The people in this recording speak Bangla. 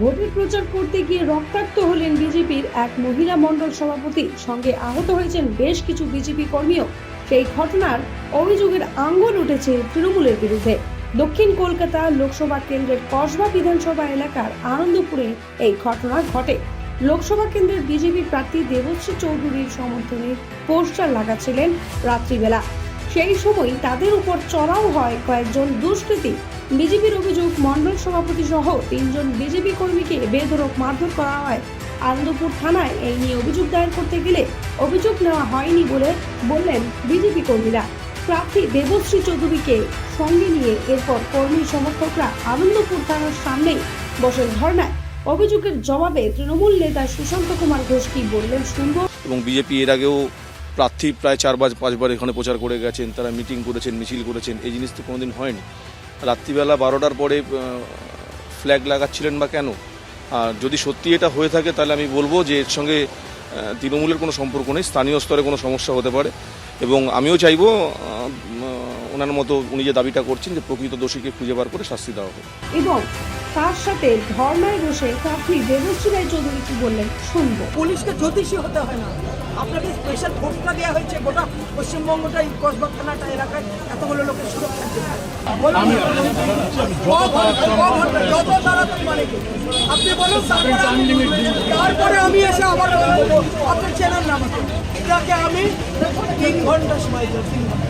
ভোটের প্রচার করতে গিয়ে রক্তাক্ত হলেন বিজেপির এক মহিলা মণ্ডল সভাপতি। সঙ্গে আহত হয়েছেন বেশ কিছু বিজেপি কর্মীও। সেই ঘটনার অভিযোগের আঙ্গুল উঠেছে তৃণমূলের বিরুদ্ধে। দক্ষিণ কলকাতা লোকসভা কেন্দ্রের কসবা বিধানসভা এলাকার আনন্দপুরে এই ঘটনা ঘটে। লোকসভা কেন্দ্রের বিজেপি প্রার্থী দেবশ্রী চৌধুরীর সমর্থনে পোস্টার লাগাচ্ছিলেন রাত্রিবেলা। সেই সময় তাদের উপর চড়াও হয় কয়েকজন দুষ্কৃতী। বিজেপির অভিযোগ, মণ্ডল সভাপতি সহ তিনজন বিজেপি কর্মীকে বেধরক মারধর করা হয়। আনন্দপুর থানায় এই নিয়ে অভিযোগ দায়ের করতে গেলে অভিযোগ নেওয়া হয়নি বলে বললেন বিজেপি কর্মীরা। প্রার্থী দেবশ্রী চৌধুরীকে সঙ্গে নিয়ে এরপর কর্মী সমর্থকরা আনন্দপুর থানার সামনেই বসেন ধর্নায়। অভিযোগের জবাবে তৃণমূল নেতা সুশান্ত কুমার ঘোষ কি বললেন শুনব। এবং বিজেপি এর আগেও প্রার্থী প্রায় চারবার পাঁচবার এখানে প্রচার করে গেছেন, তারা মিটিং করেছেন, মিছিল করেছেন, এই জিনিস তো কোনোদিন হয়নি। রাত্রিবেলা বারোটার পরে ফ্ল্যাগ লাগাচ্ছিলেন বা কেন? আর যদি সত্যি এটা হয়ে থাকে তাহলে আমি বলব যে এর সঙ্গে তৃণমূলের কোনো সম্পর্ক নেই স্থানীয় স্তরে কোনো সমস্যা হতে পারে। এবং আমিও চাইব ওনার মতো উনি যে দাবিটা করছেন যে প্রকৃত দোষীকে খুঁজে বার করে শাস্তি দেওয়া হবে এবং তার সাথে ধর্নায় বসে প্রার্থী দেবশ্রী রায় চৌধুরী কি বললেন শুনব। পুলিশকে জ্যোতিষী হতে হয় না। আপনাকে স্পেশাল ভোটটা দেওয়া হয়েছে গোটা পশ্চিমবঙ্গটা এই কসবা থানাটা এলাকায় এতগুলো লোকের সুরক্ষার কি? আপনি বলুন তারপরে আমি- এসে আবার আপনি চেনেন না আমাকে। এটাকে আমি তিন ঘণ্টা সময় দিই। তিন ঘণ্টা